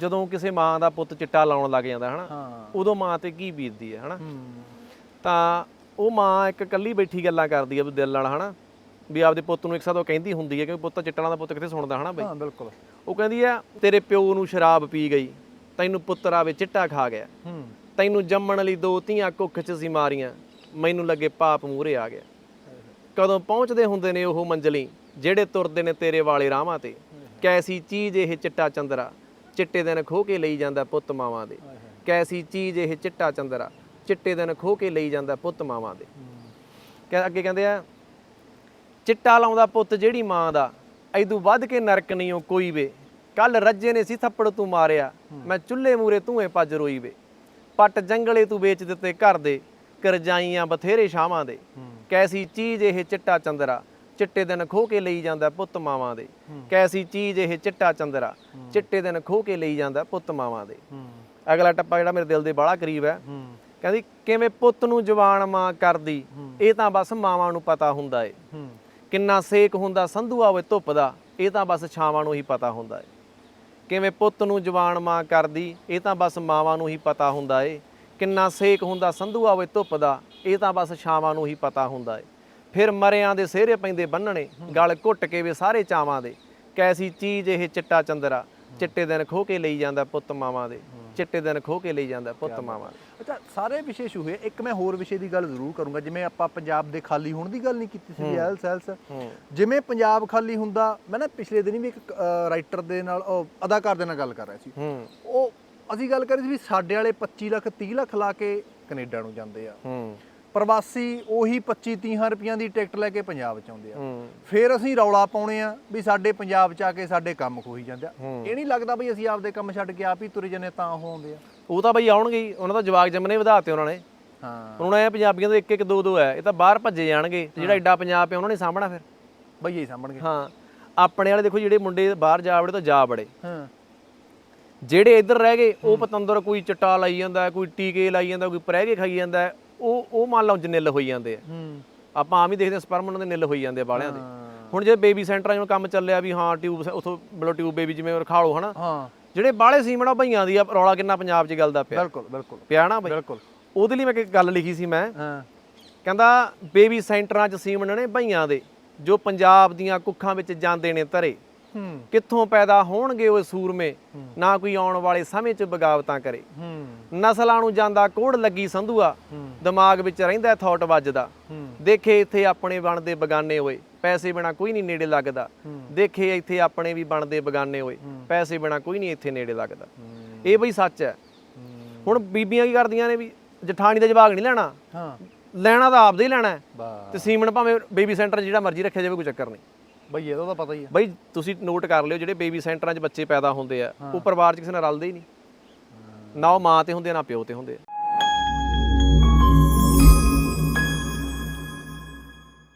ਜਦੋਂ ਕਿਸੇ ਮਾਂ ਦਾ ਪੁੱਤ ਚਿੱਟਾ ਲਾਉਣ ਲੱਗ ਜਾਂਦਾ ਹਨਾ? ਹਾਂ। ਉਦੋਂ ਮਾਂ ਤੇ ਕੀ ਬੀਤਦੀ ਹੈ ਹਨਾ? ਹੂੰ। ਤਾਂ ਉਹ ਮਾਂ ਇੱਕ ਇਕੱਲੀ ਬੈਠੀ ਗੱਲਾਂ ਕਰਦੀ ਆ ਵੀ ਦਿਲ ਨਾਲ ਹਨਾ? ਵੀ ਆਪਦੇ ਪੁੱਤ ਨੂੰ ਇੱਕ ਸਾਥ ਉਹ ਕਹਿੰਦੀ ਹੁੰਦੀ ਹੈ ਕਿ ਪੁੱਤ ਚਿੱਟਣਾ ਦਾ ਪੁੱਤ ਕਿੱਥੇ ਸੁਣਦਾ ਹਨਾ ਬਈ? ਹਾਂ ਬਿਲਕੁਲ। ਉਹ ਕਹਿੰਦੀ ਆ ਤੇਰੇ ਪਿਓ ਨੂੰ ਸ਼ਰਾਬ ਪੀ ਗਈ ਤੈਨੂੰ ਪੁੱਤਰ ਆਵੇ ਚਿੱਟਾ ਖਾ ਗਿਆ। ਹੂੰ। ਤੈਨੂੰ ਜੰਮਣ ਲਈ ਦੋ ਧੀਆਂ ਕੁੱਖ 'ਚ ਸੀ ਮਾਰੀਆਂ ਮੈਨੂੰ ਲੱਗੇ ਪਾਪ ਮੂਹਰੇ ਆ ਗਿਆ। ਕਦੋਂ ਪਹੁੰਚਦੇ ਹੁੰਦੇ ਨੇ ਉਹ ਮੰਜ਼ਲੀ ਜਿਹੜੇ ਤੁਰਦੇ ਨੇ ਤੇਰੇ ਵਾਲੇ ਰਾਹਾਂ ਤੇ? ਕੈਸੀ ਚੀਜ਼ ਇਹ ਚਿੱਟਾ ਚੰਦਰਾ? ਚਿੱਟੇ ਦਿਨ ਖੋ ਕੇ ਲਈ ਜਾਂਦਾ ਪੁੱਤ ਮਾਵਾਂ ਦੇ। ਕੈਸੀ ਚੀਜ਼ ਇਹ ਚਿੱਟਾ ਚੰਦਰਾ? ਚਿੱਟੇ ਦਿਨ ਖੋ ਕੇ ਲਈ ਜਾਂਦਾ ਪੁੱਤ ਮਾਵਾਂ ਦੇ। ਕਹਿ ਅੱਗੇ ਕਹਿੰਦੇ ਆ ਚਿੱਟਾ ਲਾਉਂਦਾ ਪੁੱਤ ਜਿਹੜੀ ਮਾਂ ਦਾ ਐਦੂ ਵੱਧ ਕੇ ਨਰਕ ਨਹੀਂ ਉਹ ਕੋਈ ਵੇ। ਕੱਲ ਰੱਜੇ ਨੇ ਸੀ ਥੱਪੜ ਤੂੰ ਮਾਰਿਆ ਮੈਂ ਚੁੱਲ੍ਹੇ ਮੂਰੇ ਤੂੰ ਏ ਪੱਜ ਰੋਈ ਵੇ। ਪੱਟ ਜੰਗਲੇ ਤੂੰ ਵੇਚ ਦਿੱਤੇ ਘਰ ਦੇ ਕਰਜਾਈਆਂ ਬਥੇਰੇ ਸ਼ਾਵਾਂ ਦੇ। ਕੈਸੀ ਚੀਜ਼ ਇਹ ਚਿੱਟਾ ਚੰਦਰਾ? ਚਿੱਟੇ ਦਿਨ ਖੋ ਕੇ ਲਈ ਜਾਂਦਾ ਪੁੱਤ ਮਾਵਾਂ ਦੇ। ਕੈਸੀ ਚੀਜ਼ ਇਹ ਚਿੱਟਾ ਚੰਦਰਾ? ਚਿੱਟੇ ਦਿਨ ਖੋ ਕੇ ਲਈ ਜਾਂਦਾ ਪੁੱਤ ਮਾਵਾਂ ਦੇ। ਅਗਲਾ ਟੱਪਾ ਜਿਹੜਾ ਮੇਰੇ ਦਿਲ ਦੇ ਬਾਹਲਾ ਕਰੀਬ ਹੈ। ਕਹਿੰਦੀ ਕਿਵੇਂ ਪੁੱਤ ਨੂੰ ਜਵਾਨ ਮਾਂ ਕਰਦੀ? ਇਹ ਤਾਂ ਬਸ ਮਾਵਾਂ ਨੂੰ ਪਤਾ ਹੁੰਦਾ ਏ। ਕਿੰਨਾ ਸੇਕ ਹੁੰਦਾ ਸੰਧੂਆ ਹੋਵੇ ਧੁੱਪ ਦਾ ਇਹ ਤਾਂ ਬਸ ਛਾਵਾਂ ਨੂੰ ਹੀ ਪਤਾ ਹੁੰਦਾ ਏ। ਕਿਵੇਂ ਪੁੱਤ ਨੂੰ ਜਵਾਨ ਮਾਂ ਕਰਦੀ ਇਹ ਤਾਂ ਬਸ ਮਾਵਾਂ ਨੂੰ ਹੀ ਪਤਾ ਹੁੰਦਾ ਏ। ਕਿੰਨਾ ਸੇਕ ਹੁੰਦਾ ਸੰਧੂਆ ਹੋਵੇ ਧੁੱਪ ਦਾ ਇਹ ਤਾਂ ਬਸ ਛਾਵਾਂ ਨੂੰ ਹੀ ਪਤਾ ਹੁੰਦਾ ਏ। ਫਿਰ ਮਰਿਆਂ ਦੇ ਸਿਹਰੇ ਪੈਂਦੇ ਬੰਨਣੇ ਗਲ ਘੁੱਟ ਕੇ ਵੇ ਸਾਰੇ ਚਾਵਾਂ ਦੇ। ਕੈਸੀ ਚੀਜ਼ ਇਹ ਚਿੱਟਾ ਚੰਦਰਾ? ਚਿੱਟੇ ਦਿਨ ਖੋ ਕੇ ਲਈ ਜਾਂਦਾ ਪੁੱਤ ਮਾਵਾਂ ਦੇ। ਚਿੱਟੇ ਦਿਨ ਖੋ ਕੇ ਲਈ ਜਾਂਦਾ ਪੁੱਤ ਮਾਵਾਂ ਦੇ। ਅੱਛਾ ਸਾਰੇ ਵਿਸ਼ੇ ਹੋਏ ਇੱਕ ਮੈਂ ਹੋਰ ਵਿਸ਼ੇ ਦੀ ਗੱਲ ਜ਼ਰੂਰ ਕਰੂੰਗਾ। ਜਿਵੇਂ ਆਪਾਂ ਪੰਜਾਬ ਦੇ ਖਾਲੀ ਹੋਣ ਦੀ ਗੱਲ ਨਹੀਂ ਕੀਤੀ ਸੀ ਐਲ ਸੈਲਸ ਜਿਵੇਂ ਪੰਜਾਬ ਖਾਲੀ ਹੁੰਦਾ ਮੈਂ ਨਾ ਪਿਛਲੇ ਦਿਨੀ ਵੀ ਇੱਕ ਰਾਈਟਰ ਦੇ ਨਾਲ ਉਹ ਅਦਾਕਾਰ ਦੇ ਨਾਲ ਗੱਲ ਕਰ ਰਿਹਾ ਸੀ। ਉਹ ਅਸੀਂ ਗੱਲ ਕਰ ਸੀ ਵੀ ਸਾਡੇ ਵਾਲੇ 25 ਲੱਖ 30 ਲੱਖ ਲਾ ਕੇ ਕੈਨੇਡਾ ਨੂੰ ਜਾਂਦੇ ਆ। ਪ੍ਰਵਾਸੀ ਉਹੀ 25 30 ਰੁਪਈਆਂ ਦੀ ਟਿਕਟ ਲੈ ਕੇ ਪੰਜਾਬ ਚ ਆਉਂਦੇ ਆ। ਹੂੰ। ਫਿਰ ਅਸੀਂ ਰੌਲਾ ਪਾਉਣੇ ਆ ਵੀ ਸਾਡੇ ਪੰਜਾਬ ਚ ਆ ਕੇ ਸਾਡੇ ਕੰਮ ਖੋਈ ਜਾਂਦੇ ਆ। ਹੂੰ। ਇਹ ਨਹੀਂ ਲੱਗਦਾ ਵੀ ਅਸੀਂ ਆਪਦੇ ਕੰਮ ਛੱਡ ਕੇ ਆਪ ਹੀ ਤੁਰੇ ਜੰਨੇ ਤਾਂ ਉਹ ਆਉਂਦੇ ਆ। ਉਹ ਤਾਂ ਬਈ ਆਉਣਗੇ ਹੀ, ਉਹਨਾਂ ਦਾ ਜਵਾਕ ਜੰਮਨੇ ਵਧਾਤੇ ਉਹਨਾਂ ਨੇ। ਹਾਂ। ਉਹਨਾਂ ਨੇ ਪੰਜਾਬੀਆਂ ਦੇ ਇੱਕ ਇੱਕ ਦੋ ਦੋ ਹੈ ਇਹ ਤਾਂ ਬਾਹਰ ਭੱਜੇ ਜਾਣਗੇ ਤੇ ਜਿਹੜਾ ਐਡਾ ਪੰਜਾਬ ਪਿਆ ਉਹਨਾਂ ਨੇ ਸਾਂਭਣਾ ਫਿਰ। ਬਈਏ ਹੀ ਸਾਂਭਣਗੇ। ਹਾਂ ਆਪਣੇ ਵਾਲੇ ਦੇਖੋ ਜਿਹੜੇ ਮੁੰਡੇ ਬਾਹਰ ਜਾ ਵੜੇ ਤਾਂ ਜਾ ਬੜੇ ਹਾਂ। ਜਿਹੜੇ ਇੱਧਰ ਰਹਿ ਗਏ ਉਹ ਪਤੰਦਰ ਕੋਈ ਚਟਾ ਲਾਈ ਜਾਂਦਾ ਕੋਈ ਟੀਕੇ ਲਾਈ ਜਾਂਦਾ ਕੋਈ ਪ੍ਰਹਿਗੇ ਖਾਈ ਜਾਂਦਾ ਮੰਨ ਲਓ ਜਨਿਲ ਹੋਈ ਜਾਂਦੇ ਆ। ਹੂੰ ਆਪਾਂ ਆਮ ਹੀ ਦੇਖਦੇ ਸਪਰਮ ਉਹਨਾਂ ਦੇ ਨਿਲ ਹੋਈ ਜਾਂਦੇ ਆ ਬਾਲਿਆਂ ਦੇ। ਹੁਣ ਜੇ ਬੇਬੀ ਸੈਂਟਰਾਂ 'ਚੋਂ ਕੰਮ ਚੱਲਿਆ ਵੀ ਹਾਂ ਟਿਊਬ ਉਥੋਂ ਬਲੋ ਟਿਊਬ ਬੇਬੀ ਜਿਵੇਂ ਰਖਾ ਲਓ ਹਨਾ। ਹਾਂ। ਜਿਹੜੇ ਬਾਲੇ ਸੀਮਣਾ ਭਈਆਂ ਦੀ ਆ ਰੌਲਾ ਕਿੰਨਾ ਪੰਜਾਬ 'ਚ ਗੱਲ ਦਾ ਪਿਆ। ਬਿਲਕੁਲ ਬਿਲਕੁਲ। ਪਿਆ ਨਾ ਬਈ। ਬਿਲਕੁਲ। ਉਹਦੇ ਲਈ ਮੈਂ ਇੱਕ ਗੱਲ ਲਿਖੀ ਸੀ ਮੈਂ। ਹਾਂ। ਕਹਿੰਦਾ ਬੇਬੀ ਸੈਂਟਰਾਂ 'ਚ ਸੀਮਣ ਨੇ ਭਈਆਂ ਦੇ ਜੋ ਪੰਜਾਬ ਦੀਆਂ ਕੁੱਖਾਂ ਵਿੱਚ ਜਾਂਦੇ ਨੇ ਧਰੇ। ਕਿੱਥੋਂ ਪੈਦਾ ਹੋਣਗੇ ਉਹ ਸੂਰਮੇ? ਨਾ ਕੋਈ ਆਉਣ ਵਾਲੇ ਸਮੇਂ 'ਚ ਬਗਾਵਤਾਂ ਕਰੇ। ਨਸਲਾਂ ਨੂੰ ਜਾਂਦਾ ਕੋੜ ਲੱਗੀ ਸੰਧੂਆ। ਦਿਮਾਗ ਵਿੱਚ ਰਹਿੰਦਾ ਥੌਟ ਵੱਜਦਾ। ਦੇਖੇ ਇੱਥੇ ਆਪਣੇ ਬਣਦੇ ਬਗਾਨੇ ਹੋਏ। ਪੈਸੇ ਬਿਨਾ ਕੋਈ ਨਹੀਂ ਨੇੜੇ ਲੱਗਦਾ। ਦੇਖੇ ਇੱਥੇ ਆਪਣੇ ਵੀ ਬਣਦੇ ਬਗਾਨੇ ਹੋਏ। ਪੈਸੇ ਬਿਨਾ ਕੋਈ ਨਹੀਂ ਇੱਥੇ ਨੇੜੇ ਲੱਗਦਾ। ਇਹ ਬਈ ਸੱਚ ਹੈ। ਹੁਣ ਬੀਬੀਆਂ ਕੀ ਕਰਦੀਆਂ ਨੇ ਵੀ ਜਠਾਣੀ ਦਾ ਜਵਾਬ ਨਹੀਂ ਲੈਣਾ। ਹਾਂ। ਲੈਣਾ ਤਾਂ ਆਪਦੇ ਹੀ ਲੈਣਾ ਤੇ ਸੀਮਨ ਭਾਵੇਂ ਬੇਬੀ ਸੈਂਟਰ ਜਿਹੜਾ ਮਰਜ਼ੀ ਰੱਖਿਆ ਜਾਵੇ ਕੋਈ ਚੱਕਰ ਨਹੀਂ। ਬਈ ਇਹਦਾ ਤਾਂ ਪਤਾ ਹੀ ਆ। ਬਈ ਤੁਸੀਂ ਨੋਟ ਕਰ ਲਿਓ ਜਿਹੜੇ ਬੇਬੀ ਸੈਂਟਰਾਂ 'ਚ ਬੱਚੇ ਪੈਦਾ ਹੁੰਦੇ ਆ ਉਹ ਪਰਿਵਾਰ 'ਚ ਕਿਸੇ ਨਾਲ ਰਲਦੇ ਹੀ ਨਹੀਂ। ਨਾ ਉਹ ਮਾਂ ਤੇ ਹੁੰਦੇ ਆ ਨਾ ਪਿਓ ਤੇ ਹੁੰਦੇ ਆ।